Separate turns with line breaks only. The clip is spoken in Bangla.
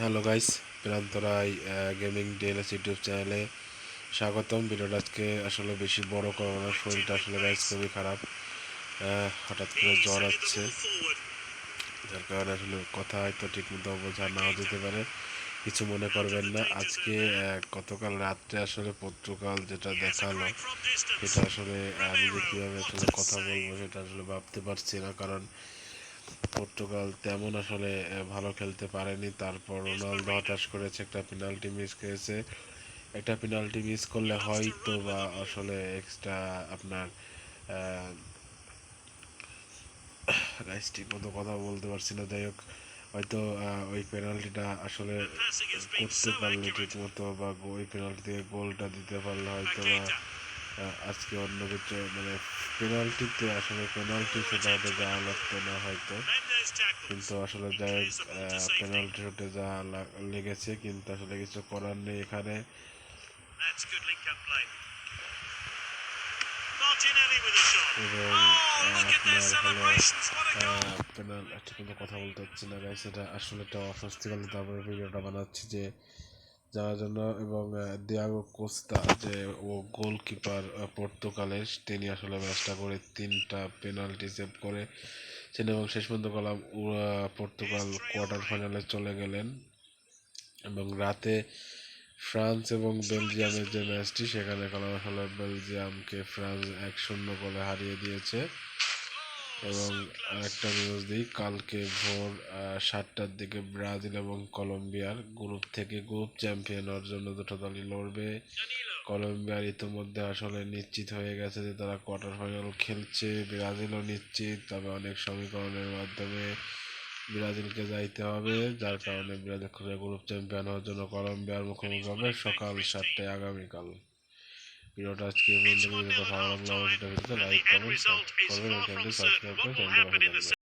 হ্যালো গাইস প্রান্তরাই গেমিং ডিএলএস ইউটিউব চ্যানেলে স্বাগতম। ভিডিওটা আজকে আসলে বেশি বড় করব না, শরীরটা আসলে গাইস খুবই খারাপ। হঠাৎ করে জ্বর আসছে। যার কারণে আসলে কথা হয়তো ঠিক মতো বোঝা নাও যেতে পারে, কিছু মনে করবেন না। আজকে গতকাল রাত্রে আসলে পর্তুগাল যেটা দেখাল, সেটা আসলে আমি যে কীভাবে আসলে কথা বলব সেটা আসলে ভাবতে পারছি না, কারণ পর্তুগাল তেমন আসলে ভালো খেলতে পারেনি। তারপর রোনালদো হতাশ করেছে, একটা পেনাল্টি মিস করেছে একটা পেনাল্টি মিস করলে হয়তো বা আসলে এক্সট্রা আপনার ঠিক মতো কথা বলতে পারছি না। যাই হোক, হয়তো ওই পেনাল্টিটা আসলে করতে পারলে ঠিক মতো বা ওই পেনাল্টি থেকে গোলটা দিতে পারলে হয়তো বা আজকে অন্য কিছু মানে পেনাল্টিতে আসলে পেনাল্টি সেটা হয়তো যাওয়া লাগতো না হয়তো। কিন্তু আসলে যাই হোক পেনাল্টি শুটে যা লেগেছে কিন্তু আসলে কিছু করার নেই এখানে।
Oh,
কথা বলতে পারছি না গাইস এটা আসলে একটা অস্বস্তিকর তারপরে ভিডিওটা বানাচ্ছি যে যাওয়ার জন্য এবং দিয়াগো কোস্তা যে ও গোলকিপার পর্তুগালের, তিনি আসলে ম্যাচটা করে তিনটা পেনাল্টি সেভ করে ছেন এবং শেষ পর্যন্ত গেলাম পর্তুগাল কোয়ার্টার ফাইনালে চলে গেলেন এবং রাতে ফ্রান্স এবং বেলজিয়ামের যে ম্যাচটি সেখানে কালাম আসলে বেলজিয়ামকে ফ্রান্স এক শূন্য গোলে হারিয়ে দিয়েছে। এবং আরেকটা নিউজ দিই। কালকে ভোর সাতটার দিকে ব্রাজিল এবং কলম্বিয়ার গ্রুপ থেকে গ্রুপ চ্যাম্পিয়ন হওয়ার জন্য দুটো দলই লড়বে। কলম্বিয়ার ইতিমধ্যে আসলে নিশ্চিত হয়ে গেছে যে তারা কোয়ার্টার ফাইনাল খেলছে। ব্রাজিলও নিশ্চিত, তবে অনেক সমীকরণের মাধ্যমে ব্রাজিলকে যাইতে হবে, যার কারণে ব্রাজিল গ্রুপ চ্যাম্পিয়ন হওয়ার জন্য কলম্বিয়ার মুখোমুখি হবে সকাল সাতটায় আগামীকাল। ভিডিওটা আজকে। ভিডিওটা ভালো লাগলে অবশ্যই লাইক করবেন সাবস্ক্রাইব